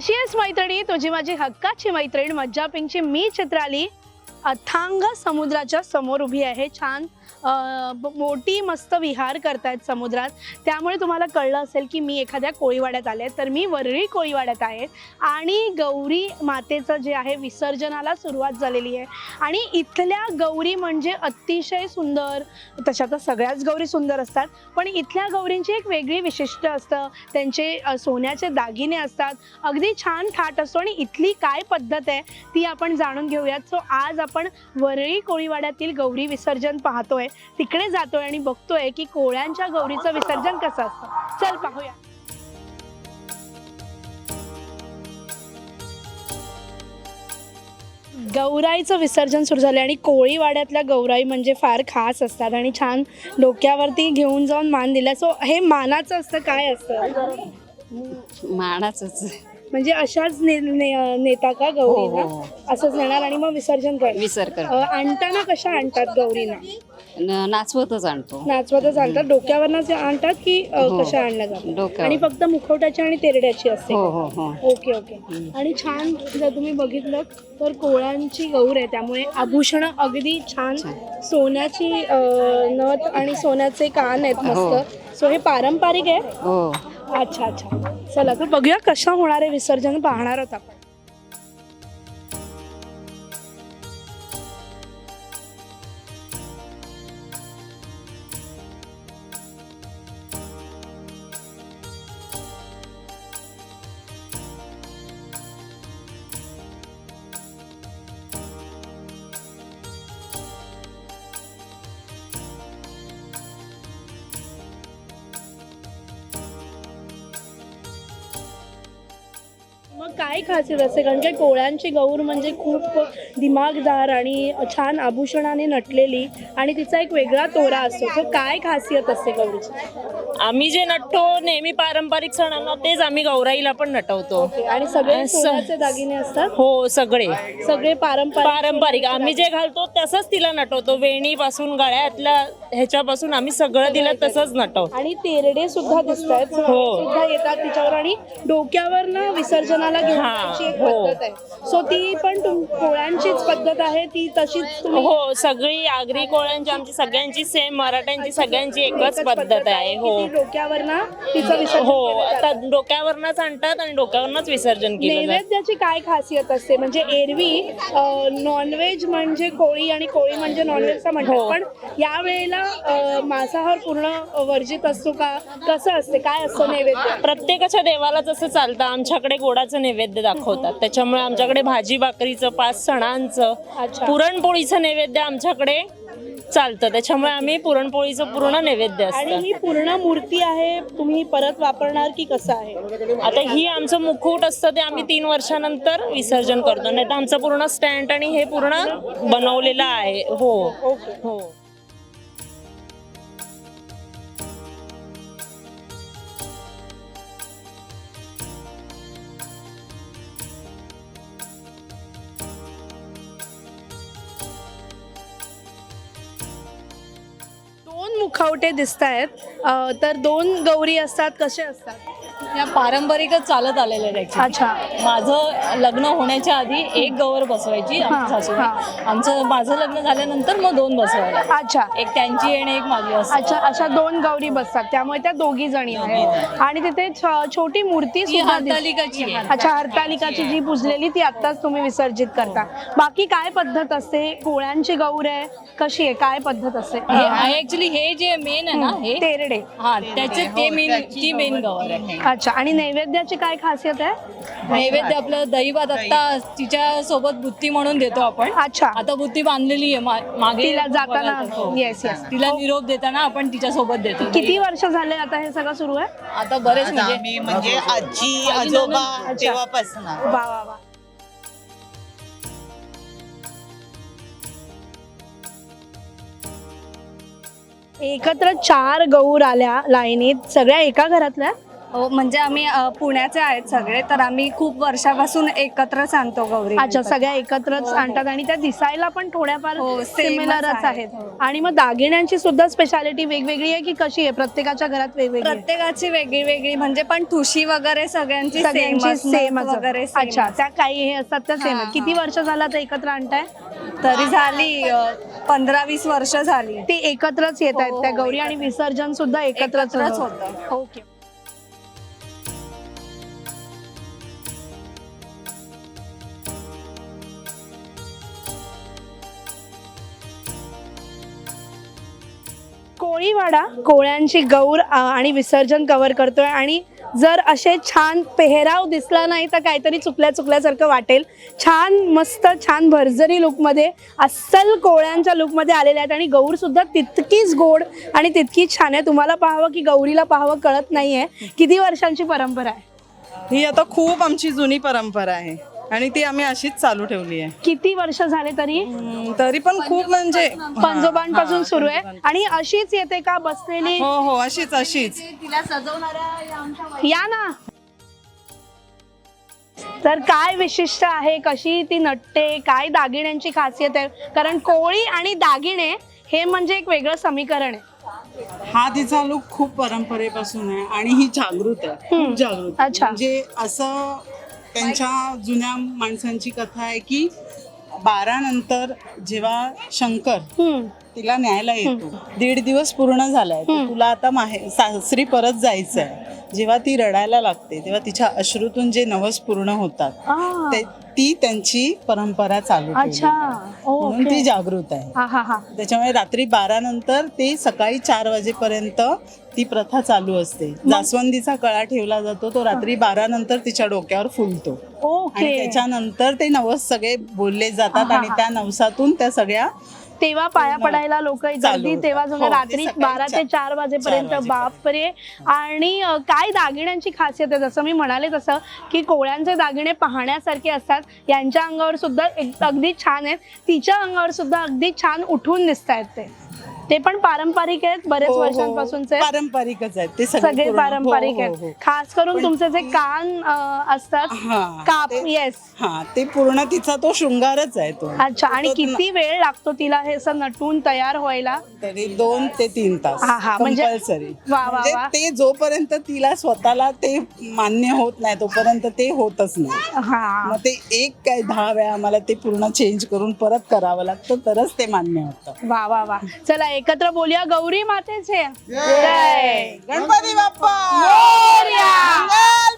कशी आहेस मैत्रिणी? तुझी माझी हक्काची मैत्रीण मज्जा पिंकची मी चित्राली. अथांग समुद्राच्या समोर उभी आहे. छान मोठी मस्त विहार करतायत समुद्रात. त्यामुळे तुम्हाला कळलं असेल की मी एखाद्या कोळीवाड्यात आले तर मी वरळी कोळीवाड्यात आहे. आणि गौरी मातेचं जे आहे विसर्जनाला सुरुवात झालेली आहे. आणि इथल्या गौरी म्हणजे अतिशय सुंदर तशा तर सगळ्याच गौरी सुंदर असतात. पण इथल्या गौरींची एक वेगळी विशिष्ट असतं. त्यांचे सोन्याचे दागिने असतात. अगदी छान थाट असतो. आणि इथली काय पद्धत आहे ती आपण जाणून घेऊयात. सो आज आपण वरळी कोळीवाड्यातील गौरी विसर्जन पाहतोय तिकडे जातोय आणि बघतोय की कोळ्यांच्या गौरीचं विसर्जन कसं असतं. चल पाहूया. गौराईचं विसर्जन सुरू झालं आणि कोळीवाड्यातल्या गौराई म्हणजे फार खास असतात आणि छान डोक्यावरती घेऊन जाऊन मान दिला सो हे मानाचं असतं काय असतं? मानाचंच. म्हणजे अशाच ने, ने, नेता का गौरीना? हो, हो. असंच नेणार आणि मग विसर्जन करणार कर अ, आणताना कशा आणतात गौरीना? न- नाचवतच आणतो. नाचवतच आणतात. डोक्यावरनच आणतात की अ, हो. कशा आणल्या जातात? डोक्यावर. आणि फक्त मुखवट्याची आणि तेरड्याची असते. हो हो हो. Okay okay. आणि छान जर तुम्ही बघितलं तर कोळ्यांची गौर आहे त्यामुळे आभूषण अगदी छान. सोन्याची अ, नथ आणि सोन्याचे कान आहेत हो. मस्त. सो हे पारंपरिक आहे. हो. अच्छा अच्छा. चला तर बघूया कशा होणार आहे विसर्जन पाहणार आहोत आपण. काय खासियत असते? कारण की कोळ्यांची गौर म्हणजे खूप दिमागदार आणि छान आभूषणाने नटलेली आणि तिचा एक वेगळा तोरा असतो. तो काय खासियत असते गौरीची? आम्ही जे नटतो नेहमी पारंपरिक सणांना तेच आम्ही गौराईला पण नटवतो. आणि सगळे. सोन्याचे दागिने असतात? हो सगळे. सगळे पारंपरिक? पारंपरिक. आम्ही जे घालतो तसंच तिला नटवतो. वेणीपासून गळ्यातल्या ह्याच्यापासून आम्ही सगळं तिला तसंच नटवतो. आणि तेरडे सुद्धा दिसत आहेत हो. सुद्धा येतात तिच्यावर आणि डोक्यावर ना विसर्जनाला घेऊन हा, सो ती पण तुम- कोळ्यांचीच पद्धत आहे ती तशीच तुम्ही हो सगळी आगरी कोळ्यांची आमची सगळ्यांची सेम मराठ्यांची सगळ्यांची एकच पद्धत आहे हो. की ती डोक्यावर ना तिचं विसर्जन हो केलं जातं. आता डोक्यावरनच आणतात आणि डोक्यावरनच विसर्जन केलं जातं. नैवेद्याची काय खासियत असते? म्हणजे एरवी नॉनव्हेज म्हणजे कोळी आणि कोळी म्हणजे म्हणतात हो. पण या वेळेला अ, मांसाहार पूर्ण वर्जित असतो का? कसं असते? काय असतं नैवेद्य? प्रत्येकाच्या देवाला जसं चालतं आमच्याकडे गोडाचं नैवेद्य दाखवतात. त्याच्यामुळे आमच्याकडे भाजी भाकरीचं पाच सणांचं अच्छा. पुरणपोळीचं नैवेद्य आमच्याकडे चालतं. त्याच्यामुळे आम्ही पुरणपोळीचं पूर्ण नैवेद्य आणि असतं ही पूर्ण मूर्ती आहे तुम्ही परत वापरणार की कसं आहे? आता ही आमचं मुखवट असतं ते आम्ही तीन वर्षानंतर विसर्जन करतो. नाही तर आमचं पूर्ण स्टँड आणि हे पूर्ण बनवलेलं आहे. हो. ओके. हो. मुखवटे दिसत आहेत तर दोन गौरी असतात कसे असतात? या पारंपरिकच चालत आलेले आहेत. अच्छा. माझं लग्न होण्याच्या आधी एक गवर बसवायची हा, आमची सासूबाई. हा. आमचं माझं लग्न झाल्यानंतर मग दोन बसवायला अच्छा. एक त्यांची आणि एक माझी असं. अच्छा अशा दोन गौरी बसतात. त्यामुळे त्या दोघी जणी आहेत. आणि तिथे छ- छोटी मूर्ती ही सुद्धा दिसते. हरतालिकाची आहे. अच्छा हरतालिकाची जी पुजलेली ती आत्ताच तुम्ही विसर्जित करता. बाकी काय पद्धत असते? कोळ्यांची गौर आहे? कशी आहे? काय पद्धत असते? हे ऍक्च्युली हे जे मेन आहे ना हे तेरडे. हा त्याचे ते मेन ती मेन गवर आहे. अच्छा आणि नैवेद्याची काय खासियत आहे? नैवेद्य आपलं दहीभात आता तिच्या सोबत बुत्ती म्हणून देतो आपण. अच्छा. आता बुत्ती बांधलेली आहे मा- मागे तिला जाताना हो. येस येस तिला निरोप देताना आपण तिच्या सोबत देतो. किती वर्ष झाले आता हे सगळं सुरू आहे? आता बरेच म्हणजे आम्ही म्हणजे आजी आजोबा तेव्हापासून. वा वा वा. एकत्र चार गौर आल्या लाईनीत सगळ्या एका घरातल्या? हो, म्हणजे आम्ही अ, पुण्याचे आहेत सगळे तर आम्ही खूप वर्षापासून एकत्रच आणतो गौरी अच्छा सगळ्या एकत्रच आणतात आणि त्या दिसायला पण थोड्याफार हो, same च सिमिलरच आहेत. आहेत आणि मग दागिन्यांची सुद्धा स्पेशालिटी वेगवेगळी आहे की कशी आहे प्रत्येकाच्या घरात वेगवेगळी आहे? प्रत्येकाची वेगळी वेगळी म्हणजे पण ठुशी वगैरे सगळ्यांची सगळ्यांची सेम सेम वगैरे same अच्छा. त्या काही हे असतात त्या सेम हा, किती हा. वर्ष झाला तर एकत्र आणताय तरी झाली पंधरा वीस वर्ष झाली ते एकत्रच येत आहेत हो, त्या हो, गौरी आणि विसर्जन सुद्धा एकत्रच एकत्रच होतं. होतं. ओके कोळीवाडा कोळ्यांची गौर आणि विसर्जन कव्हर करतोय. आणि जर असे छान पेहराव दिसला नाही तर काहीतरी चुकल्या चुकल्यासारखं वाटेल. छान मस्त छान भरजरी लुकमध्ये अस्सल कोळ्यांच्या लुकमध्ये आलेल्या आहेत. आणि गौरसुद्धा तितकीच गोड आणि तितकीच छान आहे. तुम्हाला पाहावं की गौरीला पाहावं कळत नाही आहे किती वर्षांची परंपरा आहे? ही आता खूप आमची जुनी परंपरा आहे. आणि ती आम्ही अशीच चालू ठेवली आहे. किती वर्ष झाले तरी? हम्म, तरी पण खूप म्हणजे पंजोबांपासून सुरू आहे. आणि अशीच येते का बसलेली? हो हो अशीच अशीच. या ना. तर काय विशिष्ट आहे? कशी ती नटते? काय दागिन्यांची खासियत आहे? कारण कोळी आणि दागिने हे म्हणजे एक वेगळं समीकरण आहे. हा तिचा लुक खूप परंपरेपासून आहे आणि ही जागृत आहे. हम्म. खूप जागृत. अच्छा. म्हणजे असं त्यांच्या जुन्या माणसांची कथा आहे की बारा नंतर जेव्हा शंकर. तिला न्यायला येतो दीड दिवस पूर्ण झालाय तुला आता माहे सासरी परत जायचं आहे जेव्हा ती रडायला लागते तेव्हा तिच्या अश्रूतून जे नवस पूर्ण होतात ते- ती त्यांची परंपरा चालू ठेवली. अच्छा. म्हणून ती ओके जागृत आहे. हा हा हा. त्याच्यामुळे रात्री बारा नंतर ते सकाळी चार वाजेपर्यंत ती प्रथा चालू असते. जास्वंदीचा कळा ठेवला जातो तो रात्री बारा नंतर तिच्या डोक्यावर फुलतो. आणि ओके त्याच्यानंतर ते नवस सगळे बोलले जातात हा, आणि हा. त्या नवसातून त्या सगळ्या तेव्हा पाया पडायला लोक गर्दी तेव्हा. जवळ हो, रात्री बारा ते चार- वाजेपर्यंत. बापरे आणि काय दागिन्यांची खासियत आहे? जसं मी म्हणाले तसं की कोळ्यांचे दागिने पाहण्यासारखे असतात. यांच्या अंगावर सुद्धा अगदी छान आहेत. तिच्या अंगावर सुद्धा अगदी छान उठून दिसत आहेत ते. ते पण पारंपरिक आहेत बरेच हो, हो, वर्षांपासूनचे. पारंपरिकच आहेत. ते सगळे पारंपरिक हो, हो, आहेत. खास करून तुमचे जे कान असतात काप येस हा ते पूर्ण तिचा तो शृंगारच आहे तो. अच्छा आणि किती वेळ लागतो तिला हे असं नटून तयार व्हायला? तरी दोन ते तीन तास म्हणजे- कंपल्सरी वा. ते जोपर्यंत तिला स्वतःला ते मान्य होत नाही तोपर्यंत ते होतच नाही. हा. मग ते एक काय दहा वेळा आम्हाला ते पूर्ण चेंज करून परत करावं लागतं तरच ते मान्य होतं. वा वा वा. चला એકત્ર બોલ્યા ગૌરી માટે છે. જય ગણપતિ બાપા. મોર્યા મંગલ